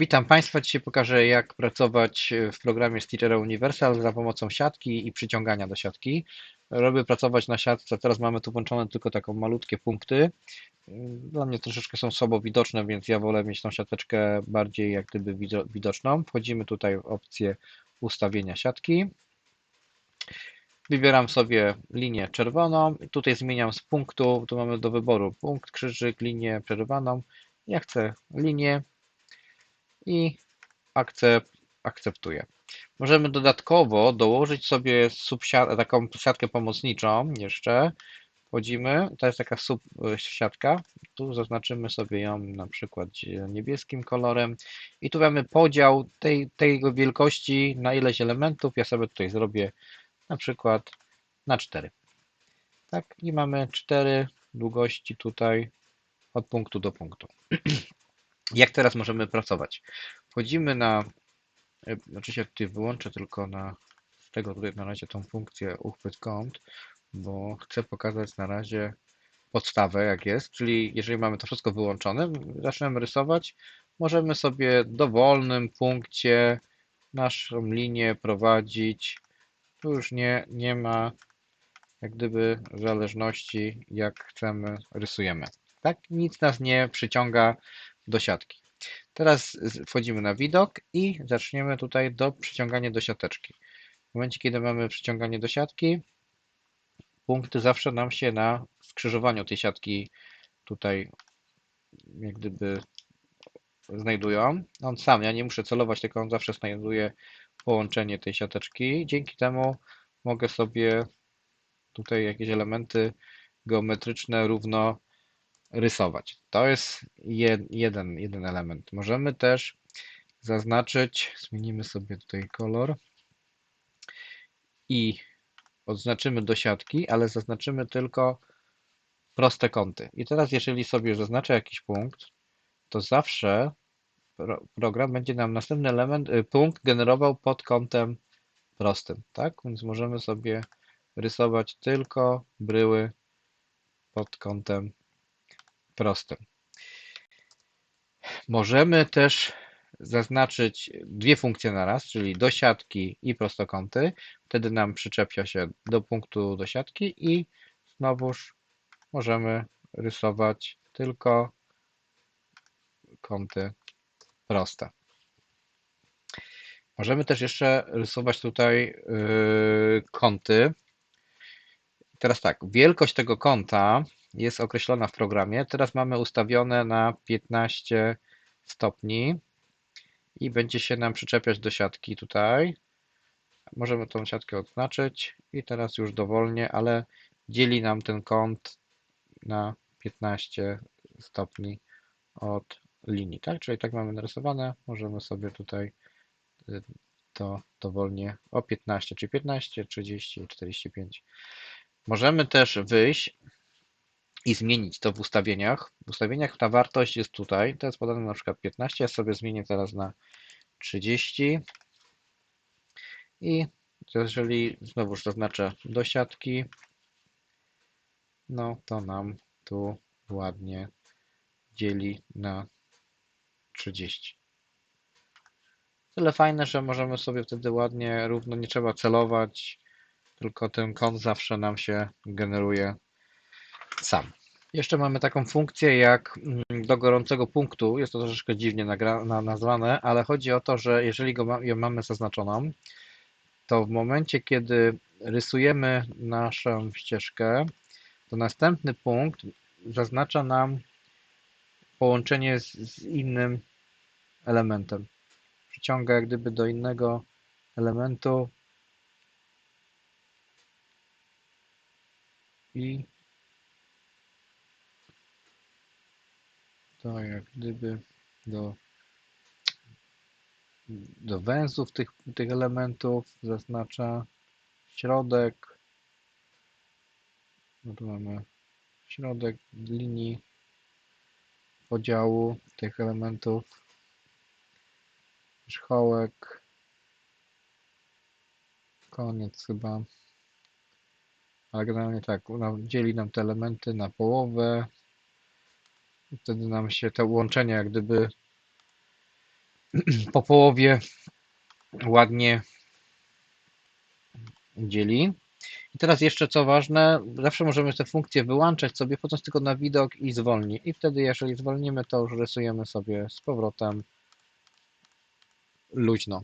Witam Państwa. Dzisiaj pokażę, jak pracować w programie Stitchera Universal za pomocą siatki i przyciągania do siatki. Robię pracować na siatce. Teraz mamy tu włączone tylko taką malutkie punkty. Dla mnie troszeczkę są słabo widoczne, więc ja wolę mieć tą siateczkę bardziej jak gdyby widoczną. Wchodzimy tutaj w opcję ustawienia siatki. Wybieram sobie linię czerwoną. Tutaj zmieniam z punktu. Tu mamy do wyboru punkt, krzyżyk, linię przerywaną. Ja chcę linię i akcept, akceptuję. Możemy dodatkowo dołożyć sobie taką siatkę pomocniczą jeszcze. Wchodzimy, to jest taka sub siatka. Tu zaznaczymy sobie ją na przykład niebieskim kolorem i tu mamy podział tej, tej wielkości na ileś elementów. Ja sobie tutaj zrobię na przykład na 4. Tak, i mamy 4 długości tutaj od punktu do punktu. Jak teraz możemy pracować? Wchodzimy na, e, oczywiście tutaj wyłączę tylko na tego tutaj na razie tą funkcję uchwyt kąt, bo chcę pokazać na razie podstawę jak jest, czyli jeżeli mamy to wszystko wyłączone, zaczynamy rysować, możemy sobie w dowolnym punkcie naszą linię prowadzić, tu już nie, nie ma jak gdyby zależności jak chcemy rysujemy. Tak, nic nas nie przyciąga do siatki. Teraz wchodzimy na widok i zaczniemy tutaj do przyciągania do siateczki. W momencie, kiedy mamy przyciąganie do siatki, punkty zawsze nam się na skrzyżowaniu tej siatki tutaj jak gdyby znajdują. On sam, ja nie muszę celować, tylko on zawsze znajduje połączenie tej siateczki. Dzięki temu mogę sobie tutaj jakieś elementy geometryczne równo rysować. To jest jeden, jeden element. Możemy też zaznaczyć, zmienimy sobie tutaj kolor i odznaczymy do siatki, ale zaznaczymy tylko proste kąty. I teraz jeżeli sobie zaznaczę jakiś punkt, to zawsze program będzie nam następny element, y, punkt generował pod kątem prostym, tak? Więc możemy sobie rysować tylko bryły pod kątem prostym. Możemy też zaznaczyć dwie funkcje na raz, czyli do siatki i prostokąty. Wtedy nam przyczepia się do punktu do siatki i znowuż możemy rysować tylko kąty proste. Możemy też jeszcze rysować tutaj yy, kąty. Teraz tak, wielkość tego kąta jest określona w programie. Teraz mamy ustawione na 15 stopni i będzie się nam przyczepiać do siatki tutaj. Możemy tą siatkę odznaczyć i teraz już dowolnie, ale dzieli nam ten kąt na 15 stopni od linii, tak? Czyli tak mamy narysowane, możemy sobie tutaj y, to dowolnie o 15, czy 15, 30, 45. Możemy też wyjść i zmienić to w ustawieniach. W ustawieniach ta wartość jest tutaj, to jest podane na przykład 15, ja sobie zmienię teraz na 30 i jeżeli znowuż zaznaczę do siatki, no to nam tu ładnie dzieli na 30. Tyle fajne, że możemy sobie wtedy ładnie, równo, nie trzeba celować, tylko ten kąt zawsze nam się generuje sam. Jeszcze mamy taką funkcję jak mm, do gorącego punktu. Jest to troszeczkę dziwnie nazwane, ale chodzi o to, że jeżeli go ją mamy zaznaczoną, to w momencie, kiedy rysujemy naszą ścieżkę, to następny punkt zaznacza nam połączenie z, z innym elementem. Przyciąga jak gdyby do innego elementu i to jak gdyby do, do węzłów tych, tych elementów zaznacza środek. No tu mamy środek linii podziału tych elementów, wierzchołek, koniec chyba. Ale generalnie tak, dzieli nam te elementy na połowę, Wtedy nam się te łączenia jak gdyby po połowie ładnie dzieli. I teraz jeszcze co ważne, zawsze możemy te funkcje wyłączać sobie, wchodząc tylko na widok i zwolni. I wtedy jeżeli zwolnimy, to już rysujemy sobie z powrotem luźno.